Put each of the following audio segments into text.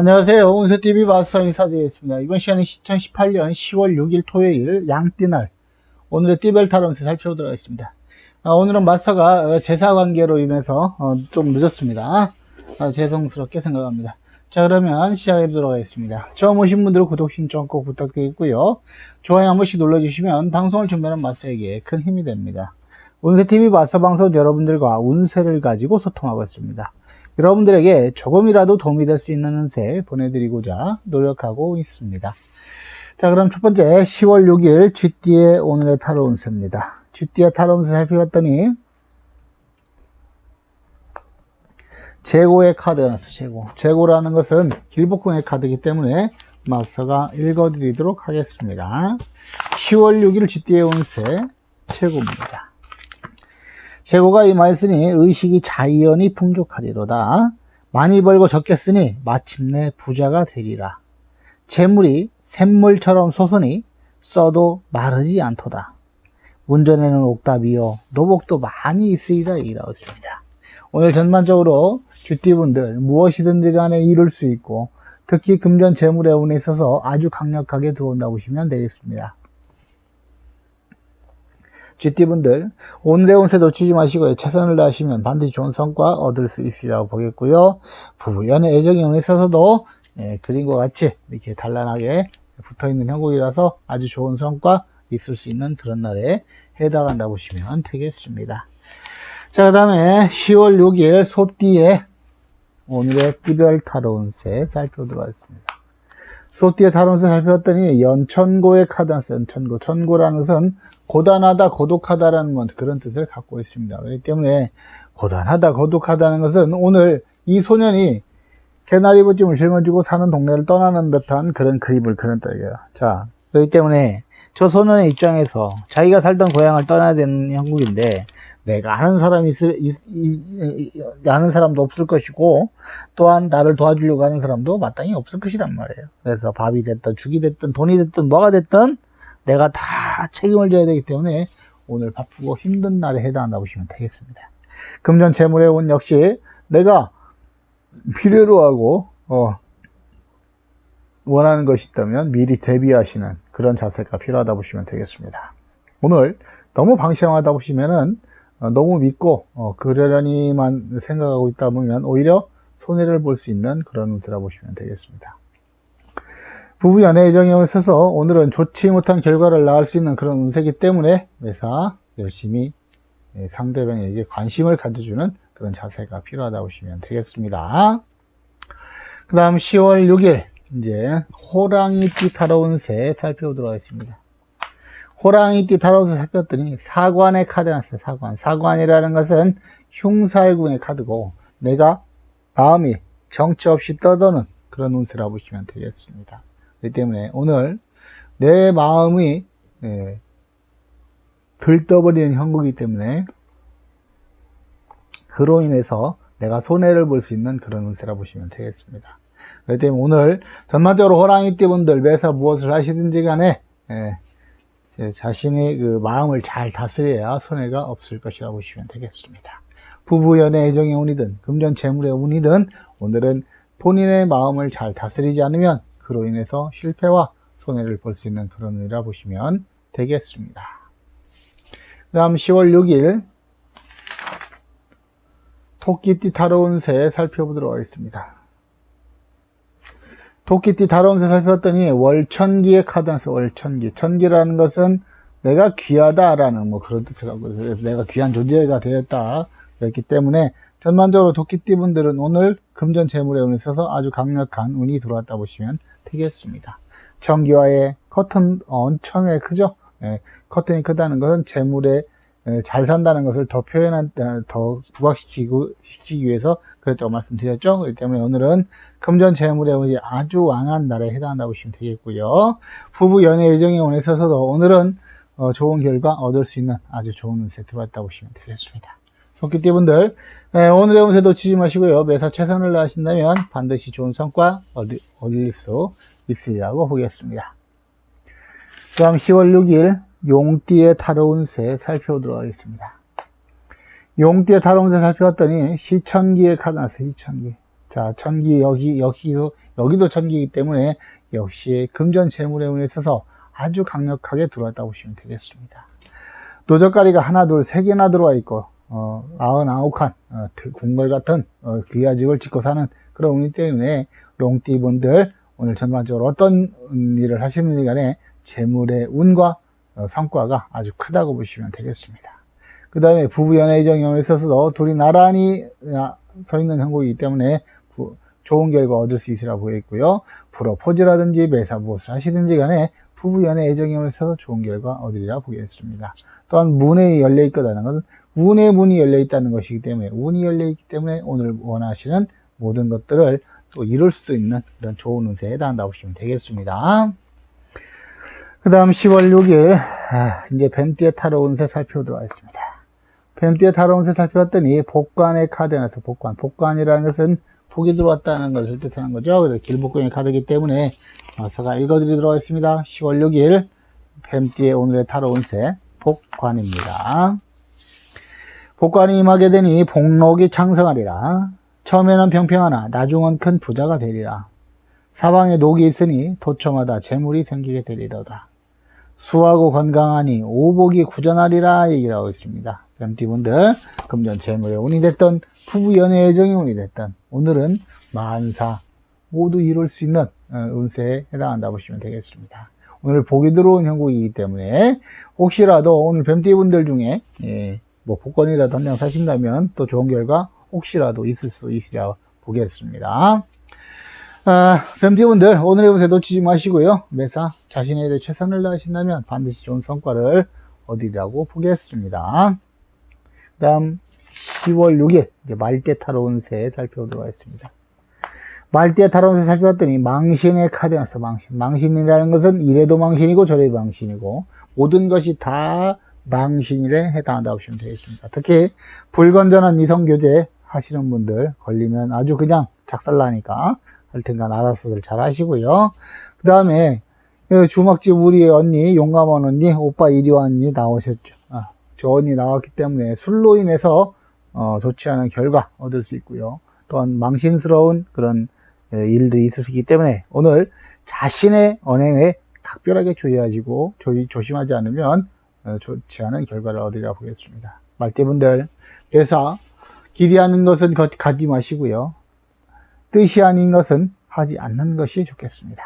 안녕하세요. 운세TV 마스터 인사드리겠습니다. 이번 시간은 2018년 10월 6일 토요일 양띠날 오늘의 띠별 타론스 살펴보도록 하겠습니다. 아, 오늘은 마스터가 어, 제사 관계로 인해서 어, 좀 늦었습니다. 아, 죄송스럽게 생각합니다. 자 그러면 시작해 보도록 하겠습니다. 처음 오신 분들은 구독 신청 꼭 부탁드리고요. 좋아요 한 번씩 눌러주시면 방송을 준비하는 마스터에게 큰 힘이 됩니다. 운세TV 마스터 방송 여러분들과 운세를 가지고 소통하고 있습니다. 여러분들에게 조금이라도 도움이 될 수 있는 운세 보내드리고자 노력하고 있습니다. 자, 그럼 첫 번째 10월 6일 쥐띠의 오늘의 타로 운세입니다. 쥐띠의 타로 운세 살펴봤더니 재고의 카드가 나왔어요. 재고. 재고라는 것은 길복궁의 카드이기 때문에 마스터가 읽어드리도록 하겠습니다. 10월 6일 쥐띠의 운세 최고입니다. 재고가 임하였으니 의식이 자연히 풍족하리로다. 많이 벌고 적게 쓰니 마침내 부자가 되리라. 재물이 샘물처럼 솟으니 써도 마르지 않도다. 문전에는 옥답이요 노복도 많이 있으리라 이라고 했습니다. 오늘 전반적으로 쥐띠분들 무엇이든지 간에 이룰 수 있고 특히 금전 재물의 운에 있어서 아주 강력하게 들어온다 보시면 되겠습니다. 쥐띠분들 오늘의 운세 놓치지 마시고요. 최선을 다하시면 반드시 좋은 성과 얻을 수 있으리라고 보겠고요. 부부 연애 애정의 운에 있어서도 예, 그림과 같이 이렇게 단란하게 붙어있는 형국이라서 아주 좋은 성과 있을 수 있는 그런 날에 해당한다 보시면 되겠습니다. 자, 그 다음에 10월 6일 소띠의 오늘의 띠별 타로 운세 살펴보도록 하겠습니다. 소띠의 타로 운세 살펴봤더니 연천고의 카드 나왔어요. 연천고. 천고라는 것은 고단하다, 고독하다라는 건 그런 뜻을 갖고 있습니다. 그렇기 때문에 고단하다, 고독하다는 것은 오늘 이 소년이 개나리 부찜을 짊어지고 사는 동네를 떠나는 듯한 그런 그림을 그런 뜻이에요. 자, 그렇기 때문에 저 소년의 입장에서 자기가 살던 고향을 떠나야 되는 형국인데 내가 아는 사람이 있을, 이, 이, 이, 아는 사람도 없을 것이고 또한 나를 도와주려고 하는 사람도 마땅히 없을 것이란 말이에요. 그래서 밥이 됐든 죽이 됐든 돈이 됐든 뭐가 됐든 내가 다 책임을 져야 되기 때문에 오늘 바쁘고 힘든 날에 해당한다 보시면 되겠습니다. 금전 재물의 운 역시 내가 필요로 하고 어, 원하는 것이 있다면 미리 대비하시는 그런 자세가 필요하다 보시면 되겠습니다. 오늘 너무 방심하다 보시면은 어, 너무 믿고 어, 그러려니만 생각하고 있다 보면 오히려 손해를 볼 수 있는 그런 운세라 보시면 되겠습니다. 부부 연애 애정형을 써서 오늘은 좋지 못한 결과를 낳을 수 있는 그런 운세이기 때문에 매사 열심히 예, 상대방에게 관심을 가져주는 그런 자세가 필요하다 보시면 되겠습니다. 그 다음 10월 6일 이제 호랑이띠 타로 운세 살펴보도록 하겠습니다. 호랑이띠 타로 운세 살펴봤더니 사관의 카드 났어요. 사관. 사관이라는 것은 흉살궁의 카드고 내가 마음이 정처 없이 떠도는 그런 운세라 보시면 되겠습니다. 그렇기 때문에 오늘 내 마음이 예, 들떠버리는 형국이기 때문에 그로 인해서 내가 손해를 볼 수 있는 그런 운세라 보시면 되겠습니다. 그렇기 때문에 오늘 전반적으로 호랑이띠 분들 매사 무엇을 하시든지 간에 예, 예, 자신의 그 마음을 잘 다스려야 손해가 없을 것이라 보시면 되겠습니다. 부부 연애 애정의 운이든 금전 재물의 운이든 오늘은 본인의 마음을 잘 다스리지 않으면 그로 인해서 실패와 손해를 볼 수 있는 그런 운이라 보시면 되겠습니다. 그 다음 10월 6일 토끼띠 다로운 새 살펴보도록 하겠습니다. 토끼띠 다로운 새 살펴봤더니 월천기의 카드 나서 월천기. 천기라는 것은 내가 귀하다라는 뭐 그런 뜻을 하고 내가 귀한 존재가 되었다. 그렇기 때문에 전반적으로 토끼띠 분들은 오늘 금전 재물에 운에 있어서 아주 강력한 운이 들어왔다 보시면 되겠습니다. 전기와의 커튼 엄청나게 크죠? 예, 커튼이 크다는 것은 재물에 예, 잘 산다는 것을 더 표현한, 어, 더 부각시키고, 시키기 위해서 그랬다고 말씀드렸죠. 그렇기 때문에 오늘은 금전 재물의 운이 아주 왕한 날에 해당한다 고 보시면 되겠고요. 부부 연애 예정에 운에 있어서도 오늘은 어, 좋은 결과 얻을 수 있는 아주 좋은 운세 들어왔다 고 보시면 되겠습니다. 손기띠 분들, 네, 오늘의 운세 놓치지 마시고요. 매사 최선을 다하신다면 반드시 좋은 성과 얻을, 얻을 수 있으리라고 보겠습니다. 그 다음 10월 6일 용띠의 타로 운세 살펴보도록 하겠습니다. 용띠의 타로 운세 살펴봤더니 시천기의 카드 나왔어요. 시천기. 자, 천기, 여기, 여기도, 여기도 천기이기 때문에 역시 금전 재물의 운에 있어서 아주 강력하게 들어왔다고 보시면 되겠습니다. 노적가리가 하나, 둘, 세 개나 들어와 있고, 어, 아흔아홉 칸, 어, 궁궐 같은, 어, 귀하집을 짓고 사는 그런 운이 때문에 용띠분들 오늘 전반적으로 어떤 일을 하시는지 간에 재물의 운과 어, 성과가 아주 크다고 보시면 되겠습니다. 그 다음에 부부 연애 정형에 있어서도 둘이 나란히 아, 서 있는 형국이기 때문에 부- 좋은 결과 얻을 수 있으라 보였고요. 프로포즈라든지 매사 무엇을 하시든지 간에 부부 연애 애정형을 써서 좋은 결과 얻으리라 보겠습니다. 또한 문에 열려 있다는 것은 운의 문이 열려 있다는 것이기 때문에 운이 열려 있기 때문에 오늘 원하시는 모든 것들을 또 이룰 수도 있는 그런 좋은 운세에 해당한다고 보시면 되겠습니다. 그 다음 10월 6일 아, 이제 뱀띠의 타로 운세 살펴보도록 하겠습니다. 뱀띠의 타로 운세 살펴봤더니 복관의 카드에 나서 복관 복관이라는 것은 복이 들어왔다는 것을 뜻하는 거죠. 그래서 길복권의 카드이기 때문에 어서가 읽어드리도록 하겠습니다. 10월 6일 뱀띠의 오늘의 타로 운세 복관입니다. 복관이 임하게 되니 복록이 창성하리라. 처음에는 평평하나 나중은 큰 부자가 되리라. 사방에 녹이 있으니 도처마다 재물이 생기게 되리로다. 수하고 건강하니 오복이 구전하리라 얘기를 하고 있습니다. 뱀띠분들 금전 재물의 운이 됐던 부부 연애 애정의 운이 됐던 오늘은 만사 모두 이룰 수 있는 어, 운세에 해당한다 보시면 되겠습니다. 오늘 복이 들어온 형국이기 때문에 혹시라도 오늘 뱀띠분들 중에 예, 뭐 복권이라도 한 장 사신다면 또 좋은 결과 혹시라도 있을 수 있으리라 보겠습니다. 아, 뱀띠분들 오늘의 운세 놓치지 마시고요. 매사 자신에 대해 최선을 다하신다면 반드시 좋은 성과를 얻으리라고 보겠습니다. 그 다음 10월 6일 이제 말대 타로 운세 살펴보도록 하겠습니다. 말대 타로 운세 살펴봤더니 망신의 나서 망신. 망신이라는 것은 이래도 망신이고 저래도 망신이고 모든 것이 다 망신일에 해당한다고 보시면 되겠습니다. 특히 불건전한 이성교제 하시는 분들 걸리면 아주 그냥 작살나니까 하여튼간 알아서들 잘 하시고요. 그 다음에 주먹집 우리 언니 용감한 언니 오빠 이리 와 언니 나오셨죠. 아, 저 언니 나왔기 때문에 술로 인해서 어, 좋지 않은 결과 얻을 수 있고요. 또한 망신스러운 그런 예, 일들이 있을 수 있기 때문에 오늘 자신의 언행에 각별하게 조심하시고 조, 조심하지 않으면 어, 좋지 않은 결과를 얻으리라 보겠습니다. 말대분들 그래서 기대하는 것은 거- 가지 마시고요. 뜻이 아닌 것은 하지 않는 것이 좋겠습니다.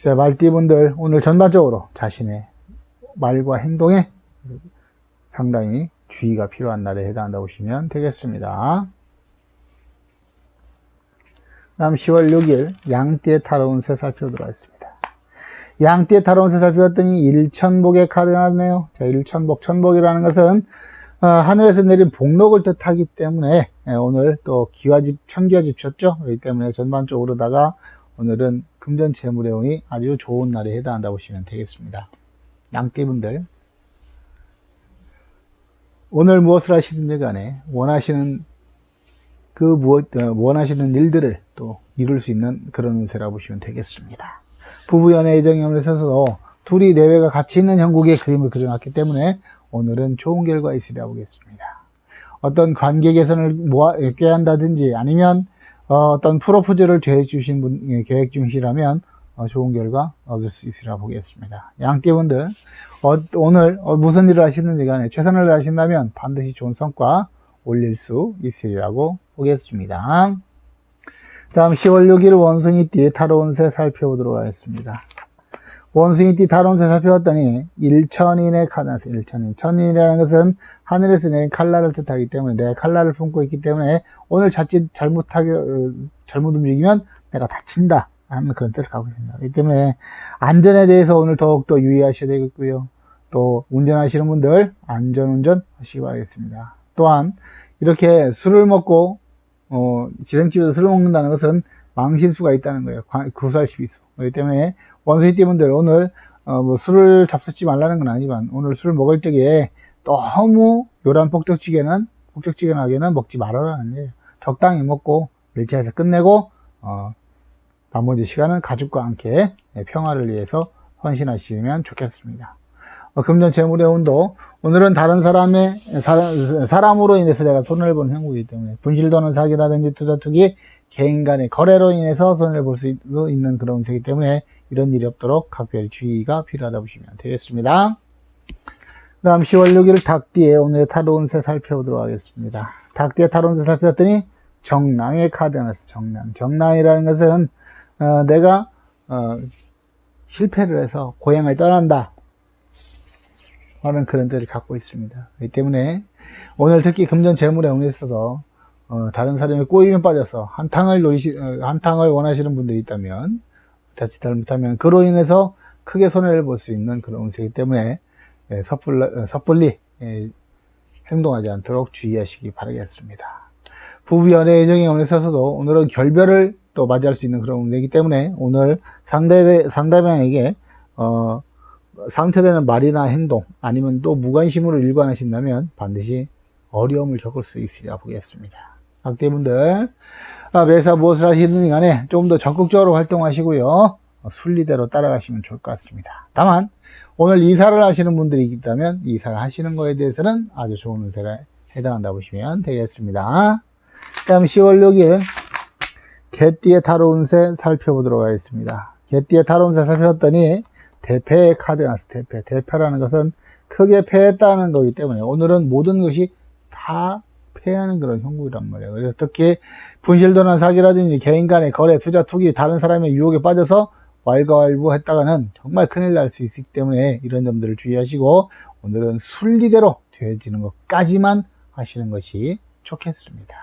자, 말띠분들 오늘 전반적으로 자신의 말과 행동에 상당히 주의가 필요한 날에 해당한다고 보시면 되겠습니다. 다음 10월 6일 양띠의 타로운 새 살펴보도록 하겠습니다. 양띠의 타로운 새 살펴봤더니 일천복의 카드가 나왔네요. 자, 일천복, 천복이라는 것은 어, 하늘에서 내린 복록을 뜻하기 때문에 예, 오늘 또 기와집, 천기와집 쳤죠. 그렇기 때문에 전반적으로다가 오늘은 금전 재물의 운이 아주 좋은 날에 해당한다고 보시면 되겠습니다. 양띠분들 오늘 무엇을 하시든지 간에 원하시는 그 무엇, 어, 원하시는 일들을 또 이룰 수 있는 그런 운세라고 보시면 되겠습니다. 부부 연애 애정형을 써서 둘이 내외가 같이 있는 형국의 그림을 그려놨기 때문에 오늘은 좋은 결과 있으리라 보겠습니다. 어떤 관계 개선을 모아, 꾀한다든지 아니면 어, 떤 프로포즈를 계획 주신 분, 예, 계획 중이시라면 어, 좋은 결과 얻을 수 있으리라 보겠습니다. 양띠분들 어, 오늘 어, 무슨 일을 하시는지 간에 최선을 다하신다면 반드시 좋은 성과 올릴 수 있으리라고 보겠습니다. 다음 10월 6일 원숭이띠 타로운세 살펴보도록 하겠습니다. 원숭이띠 타로운세 살펴봤더니 일천인의 카드에서 일천인. 천인이라는 것은 하늘에서 내린 칼날을 뜻하기 때문에 내가 칼날을 품고 있기 때문에 오늘 자칫 잘못하게 어, 잘못 움직이면 내가 다친다 하는 그런 뜻을 갖고 있습니다. 그렇기 때문에 안전에 대해서 오늘 더욱더 유의하셔야 되겠고요. 또 운전하시는 분들 안전운전 하시기 바라겠습니다. 또한 이렇게 술을 먹고 어, 기생집에서 술을 먹는다는 것은 망신수가 있다는 거예요. 관- 구살십이수. 그렇기 때문에 원숭이 띠분들 오늘 어, 뭐 술을 잡수지 말라는 건 아니지만 오늘 술을 먹을 적에 너무 요란 폭적지게는 폭적지근하게는 먹지 말아라는 거예요. 적당히 먹고 일차에서 끝내고 어, 나머지 시간은 가족과 함께 평화를 위해서 헌신하시면 좋겠습니다. 어, 금전 재물의 운도 오늘은 다른 사람의 사람, 사람 으로 인해서 내가 손해를 보는 형국이기 때문에 분실 도는 사기라든지 투자 투기 개인 간의 거래로 인해서 손해를 볼 수 있는 그런 운세이기 때문에 이런 일이 없도록 각별히 주의가 필요하다 보시면 되겠습니다. 그 다음 10월 6일 닭띠의 오늘의 타로 운세 살펴보도록 하겠습니다. 닭띠의 타로 운세 살펴봤더니 정랑의 카드가 나왔어요. 정랑. 정랑이라는 것은 어, 내가 어, 실패를 해서 고향을 떠난다 하는 그런 뜻을 갖고 있습니다. 그렇기 때문에 오늘 특히 금전 재물에 응해 있어서 어, 다른 사람의 꼬임에 빠져서 한탕을 노리시, 어, 한탕을 원하시는 분들이 있다면 자칫 잘못하면 그로 인해서 크게 손해를 볼 수 있는 그런 운세이기 때문에 예, 섣불리, 어, 섣불리 예, 행동하지 않도록 주의하시기 바라겠습니다. 부부 연애 예정에 있어서도 오늘은 결별을 또 맞이할 수 있는 그런 운세이기 때문에 오늘 상대 상대방에게 어, 상처되는 말이나 행동 아니면 또 무관심으로 일관하신다면 반드시 어려움을 겪을 수 있으리라 보겠습니다. 학대분들 아, 매사 무엇을 하시든 간에 조금 더 적극적으로 활동하시고요. 어, 순리대로 따라가시면 좋을 것 같습니다. 다만 오늘 이사를 하시는 분들이 있다면 이사를 하시는 거에 대해서는 아주 좋은 운세가 해당한다 보시면 되겠습니다. 다음 10월 6일 개띠의 타로 운세 살펴보도록 하겠습니다. 개띠의 타로 운세 살펴봤더니 대패의 카드가 나왔어 대패. 대패라는 것은 크게 패했다는 거기 때문에 오늘은 모든 것이 다 패하는 그런 형국이란 말이에요. 그래서 특히 분실도나 사기라든지 개인 간의 거래, 투자, 투기, 다른 사람의 유혹에 빠져서 왈가왈부 했다가는 정말 큰일 날 수 있기 때문에 이런 점들을 주의하시고 오늘은 순리대로 되어지는 것까지만 하시는 것이 좋겠습니다.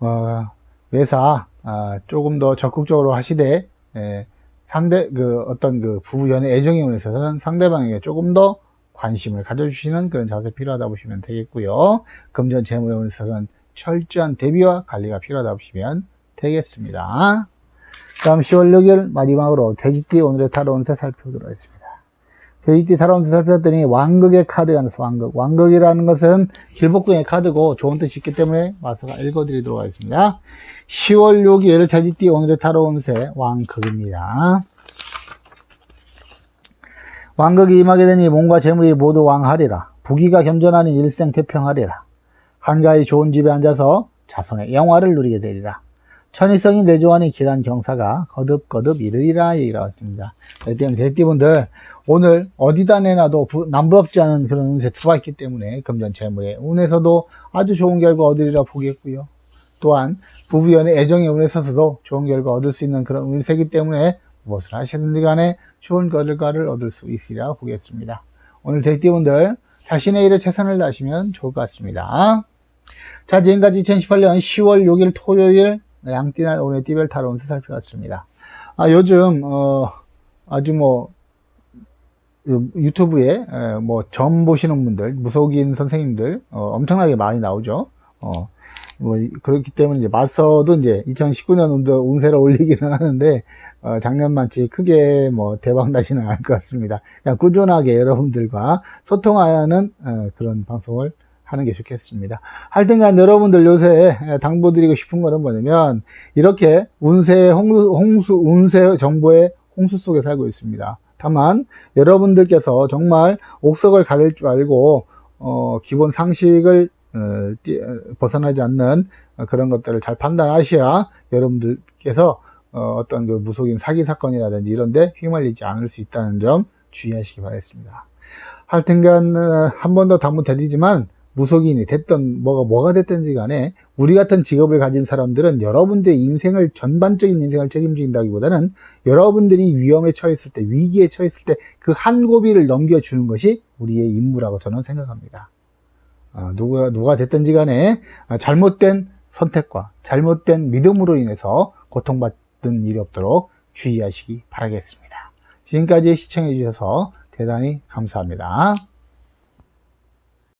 어, 매사 아, 조금 더 적극적으로 하시되 예, 상대 그 어떤 그 부부 연애 애정에 있어서는 상대방에게 조금 더 관심을 가져주시는 그런 자세 필요하다 보시면 되겠고요. 금전 재물에 있어서는 철저한 대비와 관리가 필요하다 보시면 되겠습니다. 다음 10월 6일 마지막으로 돼지띠 오늘의 타로 운세 살펴보도록 하겠습니다. 타로 운세 살펴봤더니 왕극의 카드가 나서 왕극. 왕극이라는 것은 길복궁의 카드고 좋은 뜻이 있기 때문에 와서 읽어드리도록 하겠습니다. 10월 6일 돼지띠 오늘의 타로 운세 왕극입니다. 왕극이 임하게 되니 몸과 재물이 모두 왕하리라. 부귀가 겸전하니 일생 태평하리라. 한가히 좋은 집에 앉아서 자손의 영화를 누리게 되리라. 천의성이 내조하니 길한 경사가 거듭거듭 이르리라 왔습니다. 그렇기 대띠분들 오늘 어디다 내놔도 남부럽지 않은 그런 운세 들어와 있기 때문에 금전 재물의 운에서도 아주 좋은 결과 얻으리라 보겠고요. 또한 부부연의 애정의 운에 있어서도 좋은 결과 얻을 수 있는 그런 운세이기 때문에 무엇을 하시든지 간에 좋은 결과를 얻을 수 있으리라 보겠습니다. 오늘 대띠분들 자신의 일에 최선을 다하시면 좋을 것 같습니다. 자, 지금까지 2018년 10월 6일 토요일 양띠날 오늘 운세 살펴봤습니다. 아, 요즘 어, 아주 뭐 유튜브에 뭐 점 보시는 분들, 무속인 선생님들 어, 엄청나게 많이 나오죠. 어, 뭐 그렇기 때문에 이제 맞서도 이제 2019년 운도 운세를 올리기는 하는데 어, 작년만치 크게 뭐 대박 나지는 않을 것 같습니다. 그냥 꾸준하게 여러분들과 소통하는 어, 그런 방송을 하는 게 좋겠습니다. 하여튼간 여러분들 요새 당부드리고 싶은 거는 뭐냐면 이렇게 운세 홍수, 홍수 운세 정보의 홍수 속에 살고 있습니다. 다만 여러분들께서 정말 옥석을 가릴 줄 알고 어, 기본 상식을 어, 어 벗어나지 않는 그런 것들을 잘 판단하셔야 여러분들께서 어, 떤 그 무속인 사기 사건이라든지 이런데 휘말리지 않을 수 있다는 점 주의하시기 바라겠습니다. 하여튼간 어, 한번 더 당부 드리지만 무속인이 됐던 뭐가 뭐가 됐든지 간에 우리 같은 직업을 가진 사람들은 여러분들의 인생을 전반적인 인생을 책임진다기보다는 여러분들이 위험에 처했을 때 위기에 처했을 때 그 한 고비를 넘겨주는 것이 우리의 임무라고 저는 생각합니다. 어, 누가 누가 됐든지 간에 어, 잘못된 선택과 잘못된 믿음으로 인해서 고통받는 일이 없도록 주의하시기 바라겠습니다. 지금까지 시청해 주셔서 대단히 감사합니다.